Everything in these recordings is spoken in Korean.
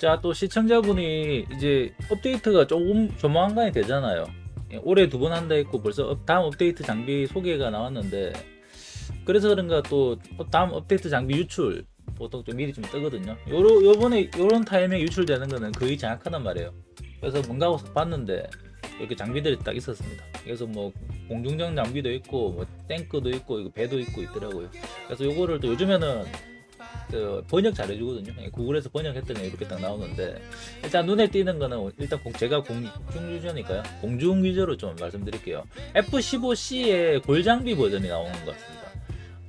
자, 또 시청자분이 이제 업데이트가 조금 조만간이 되잖아요. 예, 올해 두 번 한다 했고 벌써 업- 다음 업데이트 장비 소개가 나왔는데 그래서 그런가 또 다음 업데이트 장비 유출 보통 좀 미리 좀 뜨거든요. 요러, 요번에 요런 타이밍에 유출되는 거는 거의 정확하단 말이에요. 그래서 뭔가 하고 봤는데 이렇게 장비들이 딱 있었습니다. 그래서 뭐 공중정 장비도 있고 뭐 탱크도 있고 이거 배도 있고 있더라고요. 그래서 요거를 또 요즘에는 그 번역 잘해주거든요. 예, 구글에서 번역했더니 이렇게 딱 나오는데 일단 눈에 띄는 거는 일단 공- 제가 공중 유저니까요. 공중 위주로 좀 말씀드릴게요. F15C의 골장비 버전이 나오는 것 같습니다.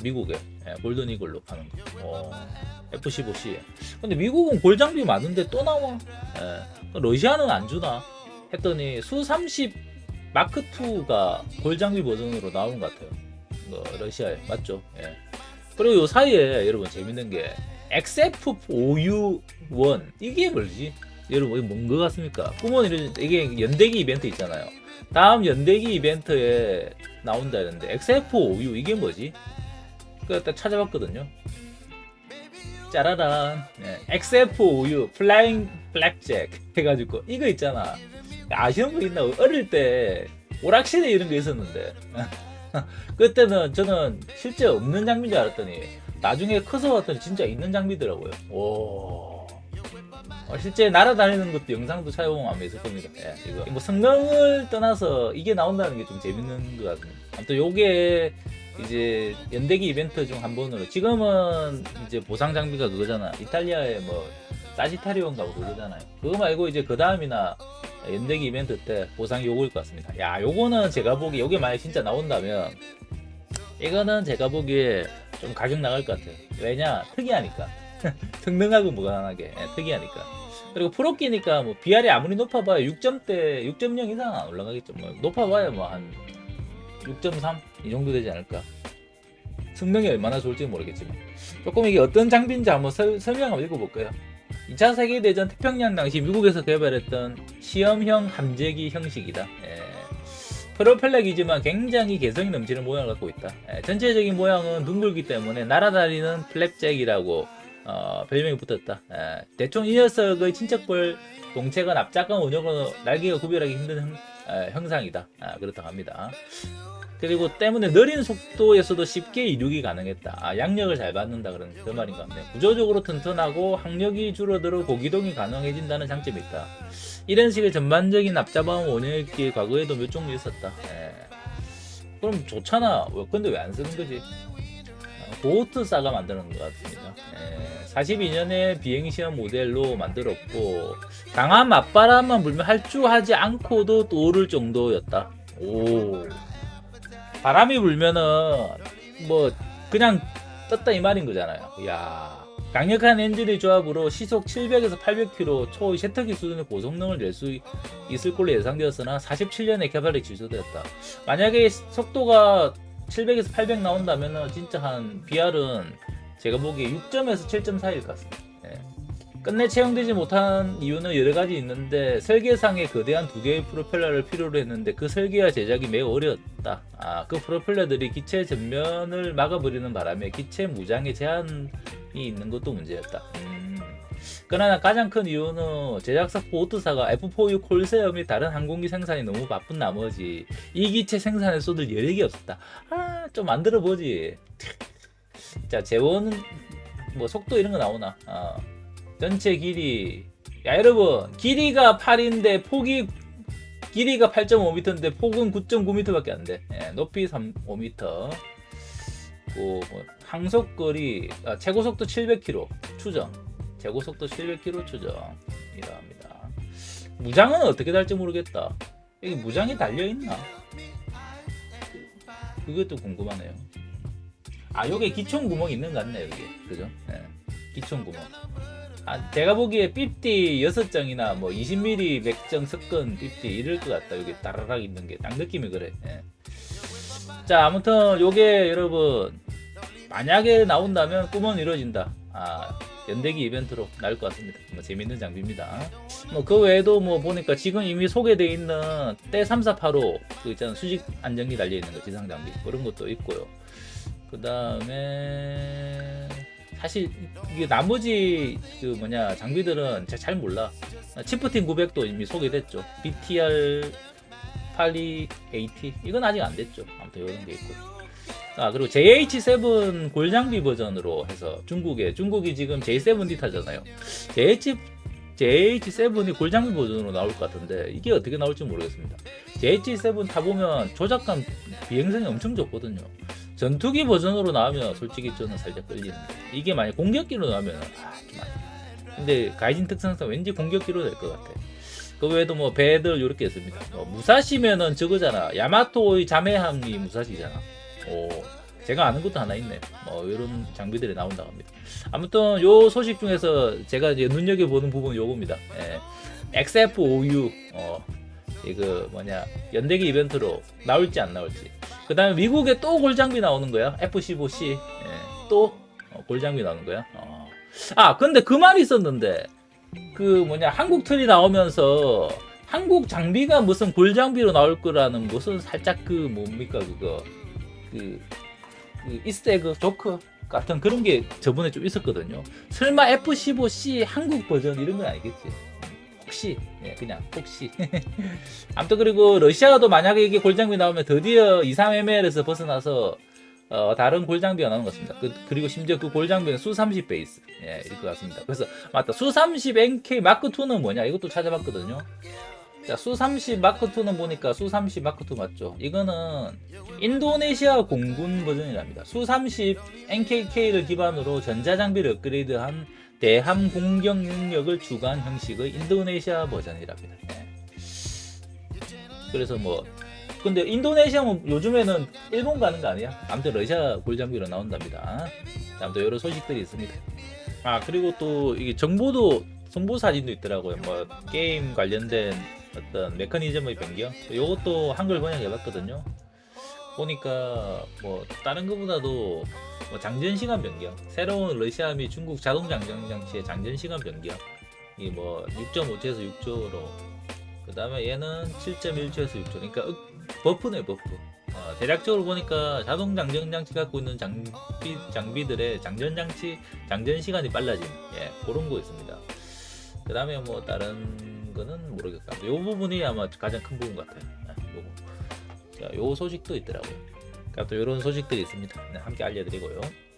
미국에 예, 골든 이글로 파는 거. 어, F15C에. 근데 미국은 골장비 많은데 또 나와. 예, 러시아는 안 주나? 했더니 수 30 마크 2가 골장비 버전으로 나온 것 같아요. 뭐 러시아에 맞죠? 예. 그리고 요 사이에 여러분 재밌는 게 XF5U1 이게 뭐지? 여러분 이게 뭔 것 같습니까? 꿈은 이런 이게 연대기 이벤트 있잖아요. 다음 연대기 이벤트에 나온다는데 XF5U 이게 뭐지? 그거 딱 찾아봤거든요. 짜라란 네. XF5U 플라잉 블랙잭 해가지고 이거 있잖아. 아시는 분 있나? 어릴 때 오락실에 이런 거 있었는데 그때는 저는 실제 없는 장비인 줄 알았더니 나중에 커서 봤더니 진짜 있는 장비더라고요. 오. 어, 실제 날아다니는 것도 영상도 찾아보면 아마 있을 겁니다. 예, 이거 뭐 성능을 떠나서 이게 나온다는 게 좀 재밌는 것 같아요. 아무튼 요게 이제 연대기 이벤트 중 한 번으로 지금은 이제 보상 장비가 그거잖아. 이탈리아의 뭐 사지타리온가 뭐 그거잖아요. 그거 말고 이제 그 다음이나 연대기 이벤트 때 보상이 요거일 것 같습니다. 야, 요거는 제가 보기 요게 만약 진짜 나온다면 이거는 제가 보기에 좀 가격 나갈 것 같아요. 왜냐 특이하니까 성능하고 무관하게 예, 특이하니까. 그리고 프로끼니까 뭐 BR이 아무리 높아봐야 6점대 6.0 이상 안 올라가겠죠. 뭐 높아봐야 뭐 한 6.3 이 정도 되지 않을까. 성능이 얼마나 좋을지 모르겠지만 조금 이게 어떤 장비인지 한번 설, 설명 한번 읽어볼까요? 2차 세계대전 태평양 당시 미국에서 개발했던 시험형 함재기 형식이다. 예. 프로펠러기지만 굉장히 개성이 넘치는 모양을 갖고 있다. 예, 전체적인 모양은 둥글기 때문에 날아다니는 플랩잭이라고 어, 별명이 붙었다. 예, 대충 이 녀석의 친척벌 동체가 납작한 원형으로 날개가 구별하기 힘든 형, 예, 형상이다. 아, 그렇다고 합니다. 그리고 때문에 느린 속도에서도 쉽게 이륙이 가능했다. 아, 양력을 잘 받는다 그런 그 말인 것 같네요. 구조적으로 튼튼하고 항력이 줄어들어 고기동이 가능해진다는 장점이 있다. 이런 식의 전반적인 납작한 원형이기에 과거에도 몇 종류 있었다. 예. 그럼 좋잖아. 왜- 근데 왜 안 쓰는 거지? 어, 보트사가 만드는 것 같습니다. 예. 42년에 비행시험 모델로 만들었고 강한 맞바람만 불면 할주하지 않고도 또 오를 정도였다. 오. 바람이 불면은 뭐 그냥 떴다 이 말인 거잖아요. 야 강력한 엔진의 조합으로 시속 700에서 800km 초의 셰터기 수준의 고성능을 낼 수 있을 걸로 예상되었으나 47년에 개발이 취소되었다. 만약에 속도가 700에서 800 나온다면은 진짜 한 BR은 제가 보기에 6점에서 7점 사이일 것 같습니다. 예. 끝내 채용되지 못한 이유는 여러 가지 있는데 설계상에 거대한 두 개의 프로펠러를 필요로 했는데 그 설계와 제작이 매우 어려웠다. 아, 그 프로펠러들이 기체 전면을 막아버리는 바람에 기체 무장에 제한이 있는 것도 문제였다. 음. 그러나 가장 큰 이유는 제작사 보트사가 F4U 콜세어 및 다른 항공기 생산이 너무 바쁜 나머지 이 기체 생산에 쏟을 여력이 없었다. 아, 좀 만들어 보지. 자, 재원은 뭐 속도 이런 거 나오나? 아, 전체 길이 야 여러분 길이가 8인데 폭이 길이가 8.5m인데 폭은 9.9m밖에 안 돼. 예, 높이 3, 5m. 뭐, 뭐 항속거리 아, 최고 속도 700km 추정. 최고 속도 700km 추정이라 합니다. 무장은 어떻게 달지 모르겠다. 여기 무장이 달려 있나? 그것도 궁금하네요. 아, 여기 기총 구멍 있는 것 같네, 여기. 그죠? 예. 기총 구멍. 아, 제가 보기에 삐띠 6장이나 뭐 20mm 맥정 섞은 삐띠 이럴 것 같다. 여기 따라락 있는 게 딱 느낌이 그래. 예. 자, 아무튼 요게 여러분 만약에 나온다면 꿈은 이루어진다. 아, 연대기 이벤트로 나올 것 같습니다. 뭐 재밌는 장비입니다. 뭐 그 외에도 뭐 보니까 지금 이미 소개돼 있는 때 3485, 그 있잖아 수직 안정기 달려 있는 거 지상 장비 그런 것도 있고요. 그 다음에 사실 이게 나머지 그 뭐냐 장비들은 제가 잘 몰라. 치프틴 900도 이미 소개됐죠. BTR 8280 이건 아직 안 됐죠. 아무튼 이런 게 있고. 아 그리고 JH7 골장비 버전으로 해서 중국에 중국이 지금 J7D 타잖아요. JH JH7이 골장비 버전으로 나올 것 같은데 이게 어떻게 나올지 모르겠습니다. JH7 타보면 조작감 비행성이 엄청 좋거든요. 전투기 버전으로 나오면 솔직히 저는 살짝 끌리는데 이게 만약 공격기로 나오면 아좀. 근데 가이진 특성상 왠지 공격기로 될 것 같아. 그 외에도 뭐 배들 이렇게 있습니다. 뭐 무사시면은 저거잖아. 야마토의 자매함이 무사시잖아. 오, 제가 아는 것도 하나 있네. 뭐 이런 장비들이 나온다고 합니다. 아무튼 요 소식 중에서 제가 이제 눈여겨 보는 부분은 요겁니다. 예. XF5U 어 이거 뭐냐 연대기 이벤트로 나올지 안 나올지. 그 다음에 미국에 또 골장비 나오는 거야. F15C 예. 또 어, 골장비 나오는 거야. 어. 아 근데 그 말이 있었는데 그 뭐냐 한국 틀이 나오면서 한국 장비가 무슨 골장비로 나올 거라는 무슨 살짝 그 뭡니까 그거 그, 그 이스터에그 조크 같은 그런 게 저번에 좀 있었거든요. 설마 F15C 한국 버전 이런 건 아니겠지? 혹시 예, 그냥 혹시 아무튼 그리고 러시아도 만약에 이게 골장비 나오면 드디어 23mm에서 벗어나서 어, 다른 골장비가 나오는 것 같습니다. 그, 그리고 심지어 그 골장비는 수30 베이스 예, 이럴 것 같습니다. 그래서 맞다 수30 NK 마크 2는 뭐냐 이것도 찾아봤거든요. 자, 수30 마크 2는 보니까 수30 마크 2 맞죠? 이거는 인도네시아 공군 버전이랍니다. 수30 NKK를 기반으로 전자장비를 업그레이드한 대함 공격 능력을 주관 형식의 인도네시아 버전이랍니다. 예. 그래서 뭐 근데 인도네시아는 요즘에는 일본 가는 거 아니야? 아무튼 러시아 골장비로 나온답니다. 자, 아무튼 여러 소식들이 있습니다. 아 그리고 또 이게 정보도 정보 사진도 있더라고요. 뭐 게임 관련된 어떤 메커니즘의 변경. 요것도 한글 번역해봤거든요. 보니까 뭐 다른 것보다도 뭐 장전 시간 변경, 새로운 러시아 및 중국 자동 장전 장치의 장전 시간 변경, 이 뭐 6.5초에서 6초로, 그 다음에 얘는 7.1초에서 6초, 그러니까 윽- 버프네 버프. 어, 대략적으로 보니까 자동 장전 장치 갖고 있는 장비 장비들의 장전 장치 장전 시간이 빨라진 예 그런 거 있습니다. 그 다음에 뭐 다른 거는 모르겠다. 요 부분이 아마 가장 큰 부분 같아요. 예, 요거. 자, 요 소식도 있더라고요. 그러니까 또 이런 소식들이 있습니다. 네, 함께 알려드리고요. 끝.